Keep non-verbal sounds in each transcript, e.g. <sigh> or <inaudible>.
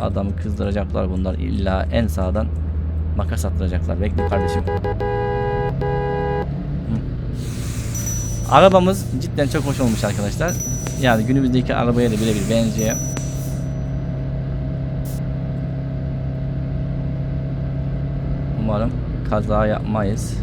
Adamı kızdıracaklar bunlar. İlla en sağdan makas attıracaklar. Bekle kardeşim. Arabamız cidden çok hoş olmuş arkadaşlar. Yani günümüzdeki arabaya da birebir benziyor. Umarım kaza yapmayız.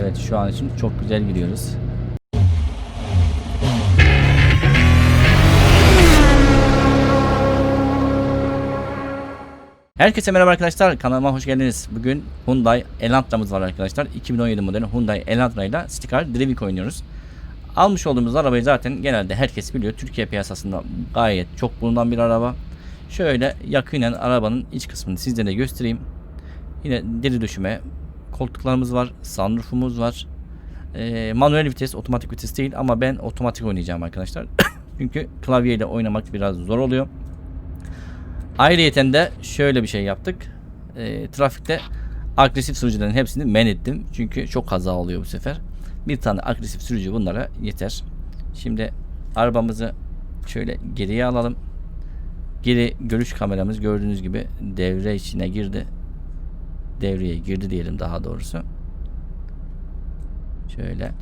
Evet şu an için çok güzel gidiyoruz. Herkese merhaba arkadaşlar kanalıma hoş geldiniz. Bugün Hyundai Elantra'mız var arkadaşlar. 2017 modeli Hyundai Elantra ile Sticker Driving oynuyoruz. Almış olduğumuz arabayı zaten genelde herkes biliyor. Türkiye piyasasında gayet çok bulunan bir araba. Şöyle yakinen arabanın iç kısmını sizlere göstereyim. Yine deri döşüme koltuklarımız var, sunroofumuz var. Ee, manuel vites, otomatik vites değil ama ben otomatik oynayacağım arkadaşlar. <coughs> Çünkü klavyeyle oynamak biraz zor oluyor. Ayrıyeten de şöyle bir şey yaptık. Ee, trafikte agresif sürücülerin hepsini men ettim. Çünkü çok kaza oluyor bu sefer. Bir tane agresif sürücü bunlara yeter. Şimdi arabamızı şöyle geriye alalım. Geri görüş kameramız gördüğünüz gibi devre içine girdi. Devreye girdi diyelim daha doğrusu. Şöyle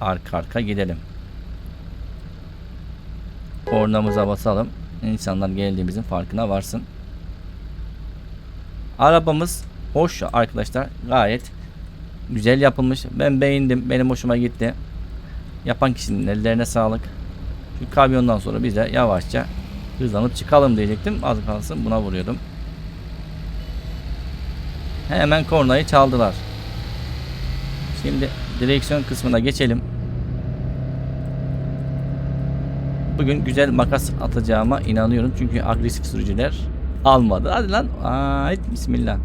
arka arka gidelim. Kornamıza basalım. İnsanlar geldiğimizin farkına varsın. Arabamız hoş arkadaşlar. Gayet güzel yapılmış. Ben beğendim. Benim hoşuma gitti. Yapan kişinin ellerine sağlık. Şu kamyondan sonra biz de yavaşça hızlanıp çıkalım diyecektim. Az kalsın buna vuruyordum. Hemen kornayı çaldılar. Şimdi direksiyon kısmına geçelim. Bugün güzel makas atacağıma inanıyorum. Çünkü agresif sürücüler almadı. Hadi lan. Ait bismillah.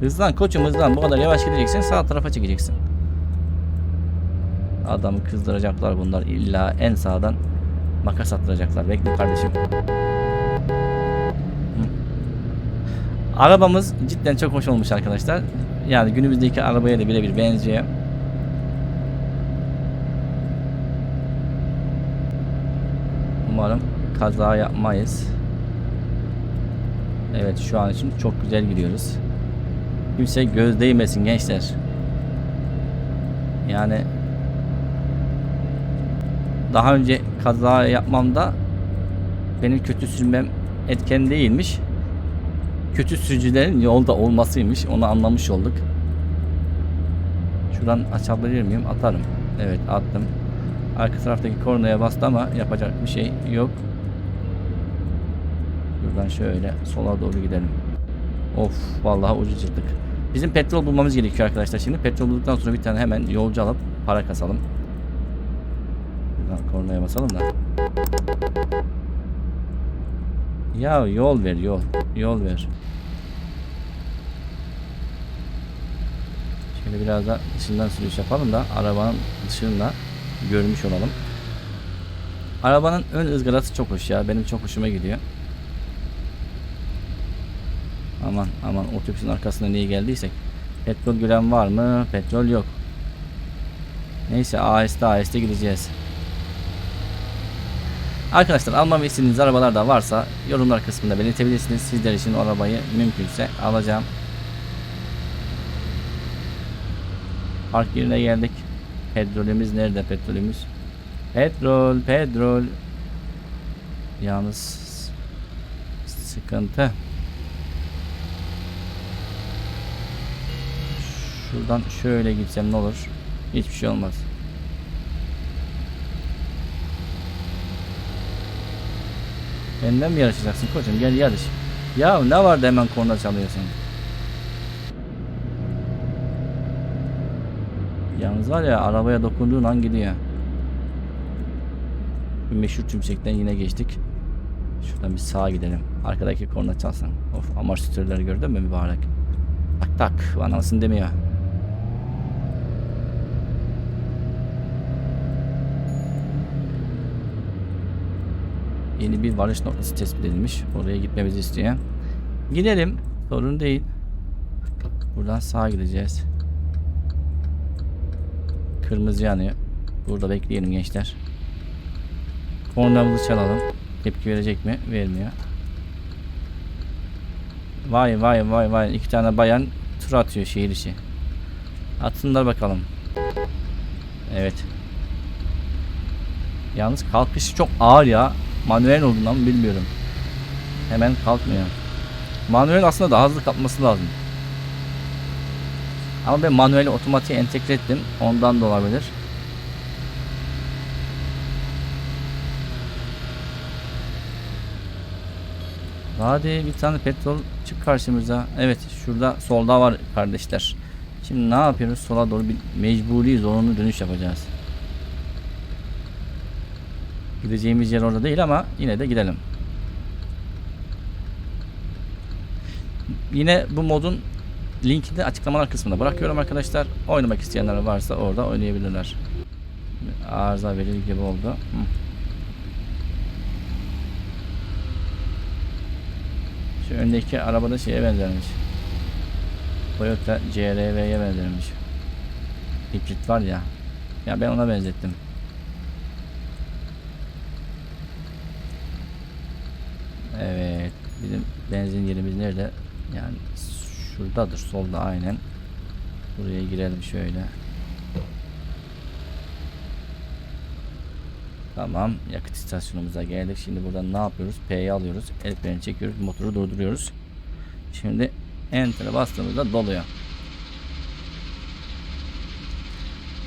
Hızlan koçum hızlan. Bu kadar yavaş gideceksin. Sağ tarafa çekeceksin. Adamı kızdıracaklar bunlar. İlla en sağdan makas attıracaklar. Bekle kardeşim. Arabamız cidden çok hoş olmuş arkadaşlar. Yani günümüzdeki arabaya da birebir benziyor. Umarım kaza yapmayız. Evet şu an için çok güzel gidiyoruz. Kimse göz değmesin gençler. Yani daha önce kaza yapmamda benim kötü sürmem etken değilmiş. Kötü sürücülerin yolda olmasıymış. Onu anlamış olduk. Şuradan açabilir miyim? Atarım. Evet attım. Arka taraftaki kornaya bastı ama yapacak bir şey yok. Buradan şöyle sola doğru gidelim. Of vallahi ucu çıktık. Bizim petrol bulmamız gerekiyor arkadaşlar şimdi. Petrol bulduktan sonra bir tane hemen yolcu alıp para kasalım. Buradan kornaya basalım da. Ya yol ver yol. Yol ver. Şöyle biraz da dışından sürüş yapalım da arabanın dışında görmüş olalım. Arabanın ön ızgarası çok hoş ya. Benim çok hoşuma gidiyor. Aman aman otobüsün arkasında niye geldiysek. Petrol gören var mı? Petrol yok. Neyse aheste aheste gideceğiz. Arkadaşlar almamı istediğiniz arabalar da varsa yorumlar kısmında belirtebilirsiniz. Sizler için o arabayı mümkünse alacağım. Park yerine geldik. Petrolümüz nerede petrolümüz? Petrol, petrol. Yalnız sıkıntı. Şuradan şöyle gitsem ne olur? Hiçbir şey olmaz. Benden mi yarışacaksın koçum? Gel yarış. Ya ne vardı hemen korna çalıyorsun? Yalnız var ya arabaya dokunduğun an gidiyor. Bir meşhur tümsekten yine geçtik. Şuradan bir sağa gidelim. Arkadaki korna çalsın. Of amortisörleri gördün mü mübarek? Tak tak anasını demiyor. Yeni bir varış noktası tespit edilmiş. Oraya gitmemizi istiyor. Gidelim. Sorun değil. Buradan sağa gideceğiz. Kırmızı yanıyor. Burada bekleyelim gençler. Kornamızı çalalım. tepki verecek mi? Vermiyor. Vay vay vay vay. iki tane bayan tur atıyor şehir içi. Atsınlar bakalım. Evet. Yalnız kalkışı çok ağır ya. Manuel olduğundan bilmiyorum. Hemen kalkmıyor. Manuel aslında daha hızlı kalkması lazım. Ama ben manueli otomatiğe entegre ettim. Ondan da olabilir. Hadi bir tane petrol çık karşımıza. Evet şurada solda var kardeşler. Şimdi ne yapıyoruz? Sola doğru bir mecburi zorunlu dönüş yapacağız. Gideceğimiz yer orada değil ama yine de gidelim. Yine bu modun linkini açıklamalar kısmına bırakıyorum arkadaşlar. Oynamak isteyenler varsa orada oynayabilirler. Arıza verir gibi oldu. Şu öndeki arabada şeye benzermiş. Toyota CR-V'ye benzermiş. Hibrit var ya. Ya ben ona benzettim. Evet. Bizim benzin yerimiz nerede? Yani şuradadır solda aynen. Buraya girelim şöyle. Tamam yakıt istasyonumuza geldik. Şimdi buradan ne yapıyoruz? P'yi alıyoruz. El freni çekiyoruz. Motoru durduruyoruz. Şimdi Enter'e bastığımızda doluyor.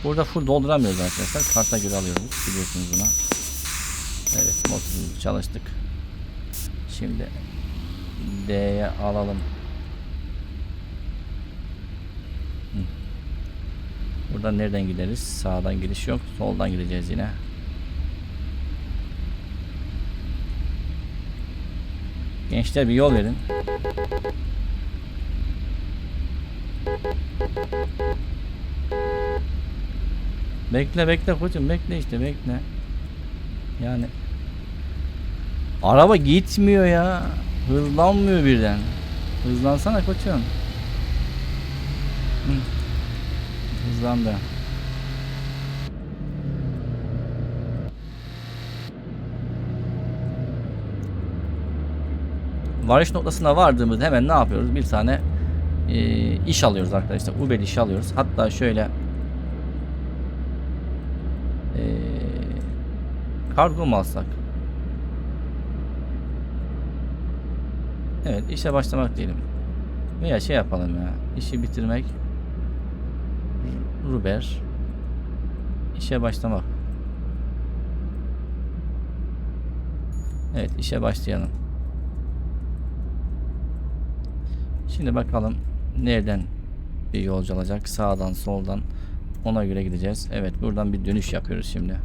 Burada full dolduramıyoruz arkadaşlar. Karta göre alıyoruz. Biliyorsunuz buna. Evet motorumuzu çalıştık. Şimdi D'ye alalım. Hı. Buradan nereden gideriz? Sağdan gidiş yok. Soldan gideceğiz yine. Gençler bir yol verin. Bekle bekle koçum bekle işte bekle. Yani araba gitmiyor ya. Hızlanmıyor birden. Hızlansana koçum. Hı. Hızlandı. varış noktasına vardığımızda hemen ne yapıyoruz? Bir tane e, iş alıyoruz arkadaşlar. Uber işi alıyoruz. Hatta şöyle e, kargo mu alsak? Evet işe başlamak diyelim. Veya şey yapalım ya. işi bitirmek. Uber. işe başlamak. Evet işe başlayalım. Şimdi bakalım nereden bir yolcu alacak. Sağdan soldan ona göre gideceğiz. Evet buradan bir dönüş yapıyoruz şimdi.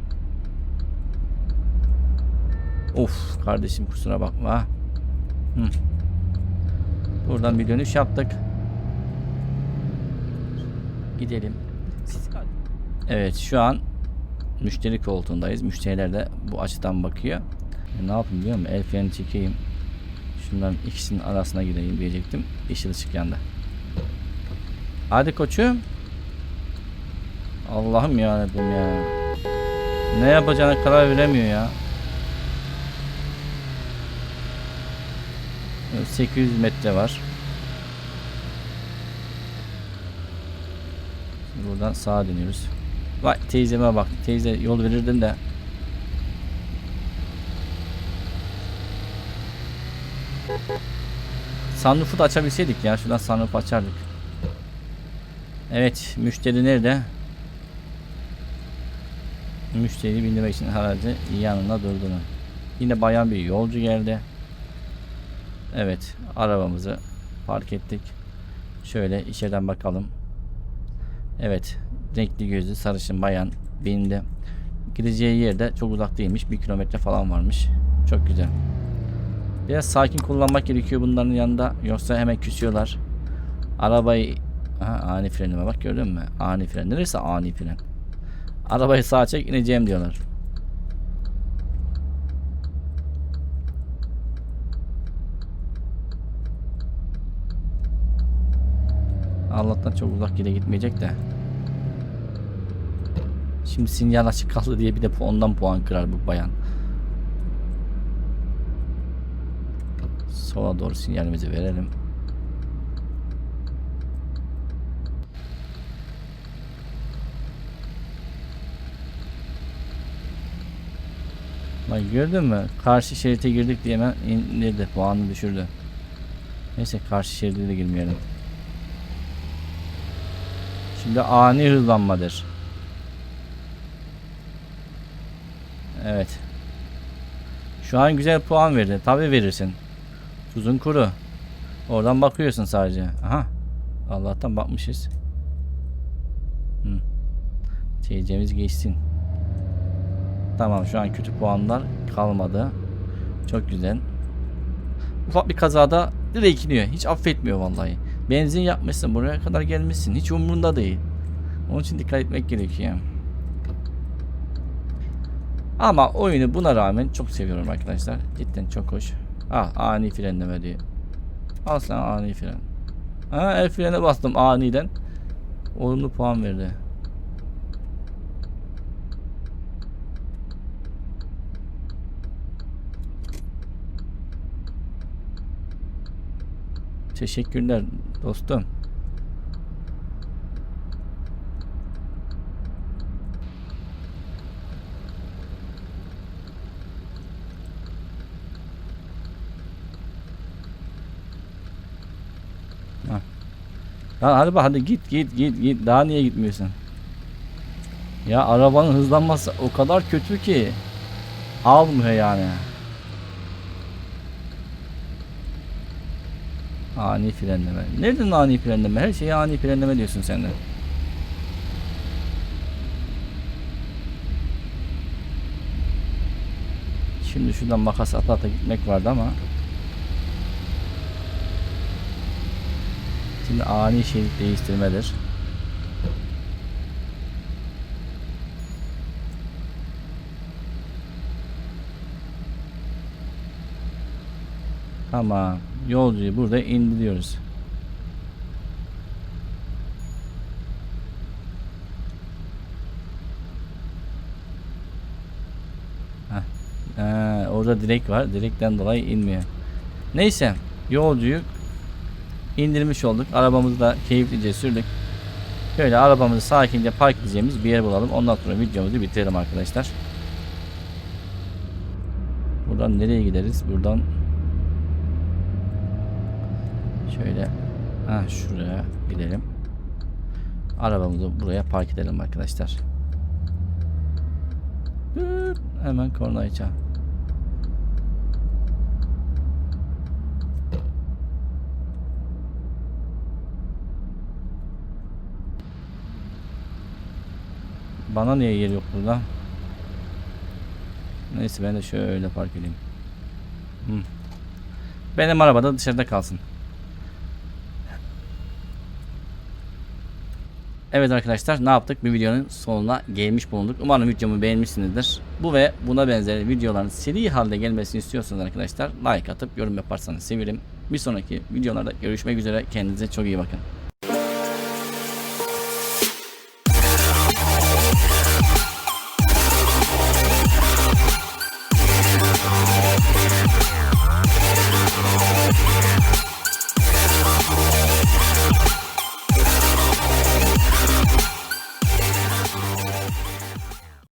Of kardeşim kusura bakma. Hı. Buradan bir dönüş yaptık. Gidelim. Evet şu an müşteri koltuğundayız. Müşteriler de bu açıdan bakıyor. E, ne yapayım biliyor musun? El freni çekeyim. Şunların ikisinin arasına gireyim diyecektim. Yeşil ışık yandı. Hadi koçum. Allah'ım ya Rabbim ya. Ne yapacağına karar veremiyor ya. 800 metre var. Şimdi buradan sağa dönüyoruz. Vay teyzeme bak. Teyze yol verirdin de Sunroof'u da açabilseydik ya. Şuradan sunroof açardık. Evet. Müşteri nerede? Müşteriyi bindirmek için aracı yanına durduğunu. Yine bayan bir yolcu geldi. Evet. Arabamızı park ettik. Şöyle içeriden bakalım. Evet. Renkli gözlü sarışın bayan bindi. Gideceği yerde çok uzak değilmiş. Bir kilometre falan varmış. Çok güzel. Biraz sakin kullanmak gerekiyor bunların yanında. Yoksa hemen küsüyorlar. Arabayı Aha, ani frenime bak gördün mü? Ani fren. Neresi ani fren? Arabayı sağa çek ineceğim diyorlar. Allah'tan çok uzak yere gitmeyecek de. Şimdi sinyal açık kaldı diye bir de ondan puan kırar bu bayan. Sola doğru sinyalimizi verelim. Bak gördün mü? Karşı şerite girdik diye hemen indirdi. Puanı düşürdü. Neyse karşı şeride de girmeyelim. Şimdi ani hızlanmadır. Evet. Şu an güzel puan verdi. Tabi verirsin. Tuzun kuru. Oradan bakıyorsun sadece. Aha. Allah'tan bakmışız. Hı. TC'miz geçsin. Tamam şu an kötü puanlar kalmadı. Çok güzel. Ufak bir kazada direkt iniyor. Hiç affetmiyor vallahi. Benzin yapmışsın buraya kadar gelmişsin. Hiç umurunda değil. Onun için dikkat etmek gerekiyor. Ama oyunu buna rağmen çok seviyorum arkadaşlar. Cidden çok hoş. Ah ani frenleme diyor. Al sen ani fren. Ha el frene bastım aniden. Olumlu puan verdi. Teşekkürler dostum. Ha. Lan hadi bak hadi git git git git. Daha niye gitmiyorsun? Ya arabanın hızlanması o kadar kötü ki almıyor yani. Ani frenleme. Nereden ani frenleme? Her şeye ani frenleme diyorsun sen de. Şimdi şuradan makas ata ata gitmek vardı ama Şimdi ani şerit değiştirmedir. Tamam. Yolcuyu burada indiriyoruz. Heh. Ee, orada direk var. Direkten dolayı inmiyor. Neyse. Yolcuyu indirmiş olduk. Arabamızı da keyiflice sürdük. Şöyle arabamızı sakince park edeceğimiz bir yer bulalım. Ondan sonra videomuzu bitirelim arkadaşlar. Buradan nereye gideriz? Buradan şöyle ha şuraya gidelim. Arabamızı buraya park edelim arkadaşlar. Hemen kornayı çal. Bana niye yer yok burada? Neyse ben de şöyle park edeyim. Hı. Benim arabada dışarıda kalsın. Evet arkadaşlar ne yaptık? Bir videonun sonuna gelmiş bulunduk. Umarım videomu beğenmişsinizdir. Bu ve buna benzer videoların seri halde gelmesini istiyorsanız arkadaşlar like atıp yorum yaparsanız sevinirim. Bir sonraki videolarda görüşmek üzere. Kendinize çok iyi bakın.